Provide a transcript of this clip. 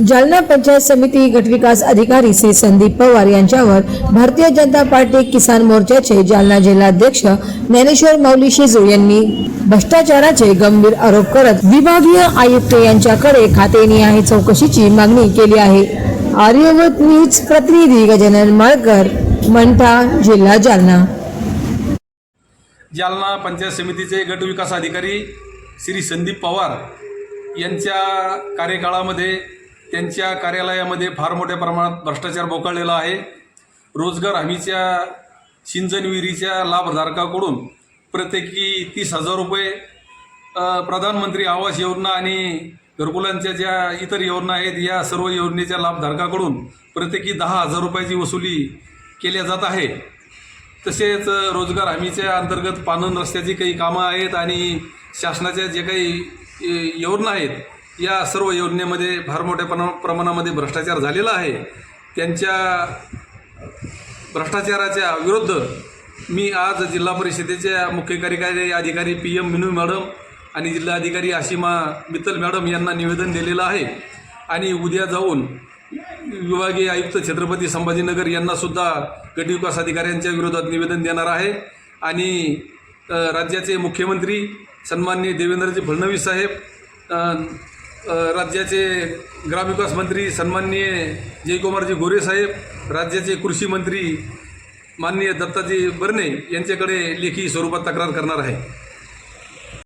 जालना पंचायत समिती गटविकास अधिकारी श्री संदीप पवार यांच्यावर भारतीय जनता पार्टी किसान मोर्चाचे जालना जिल्हाध्यक्ष ज्ञानेश्वर माऊली शेजू यांनी भ्रष्टाचाराचे गंभीर आरोप करत विभागीय आयुक्त यांच्याकडे खातेनिहाय चौकशीची मागणी केली आहे. आर्यवत न्यूज प्रतिनिधी गजानन माळकर मंठा जिल्हा जालना. जालना पंचायत समितीचे गट विकास अधिकारी श्री संदीप पवार यांच्या कार्यकाळामध्ये त्यांच्या कार्यालयामध्ये फार मोठ्या प्रमाणात भ्रष्टाचार बोकाळलेला आहे. रोजगार हमीच्या सिंचन विहिरीच्या लाभधारकाकडून प्रत्येकी तीस हजार रुपये प्रधानमंत्री आवास योजना आणि घरकुलांच्या ज्या इतर योजना आहेत या सर्व योजनेच्या लाभधारकाकडून प्रत्येकी दहा हजार रुपयाची वसुली केल्या जात आहे. तसेच रोजगार हमीच्या अंतर्गत पानन रस्त्याची काही कामं आहेत आणि शासनाच्या जे काही योजना आहेत या सर्व योजनेमध्ये फार मोठ्या प्रमा प्रमाणामध्ये भ्रष्टाचार झालेला आहे. त्यांच्या भ्रष्टाचाराच्या विरुद्ध मी आज जिल्हा परिषदेच्या मुख्य कार्यकारी अधिकारी पी एम मिनू मॅडम आणि जिल्हाधिकारी आशिमा मित्तल मॅडम यांना निवेदन दिलेलं आहे. आणि उद्या जाऊन विभागीय आयुक्त छत्रपती संभाजीनगर यांनासुद्धा गटविकास अधिकाऱ्यांच्या विरोधात निवेदन देणार आहे. आणि राज्याचे मुख्यमंत्री सन्माननीय देवेंद्रजी फडणवीस साहेब राज्याचे ग्रामविकास मंत्री सन्माननीय जयकुमारजी गोरेसाहेब राज्याचे कृषी मंत्री माननीय दत्ताजी बर्ने यांच्याकडे लेखी स्वरूपात तक्रार करणार आहे.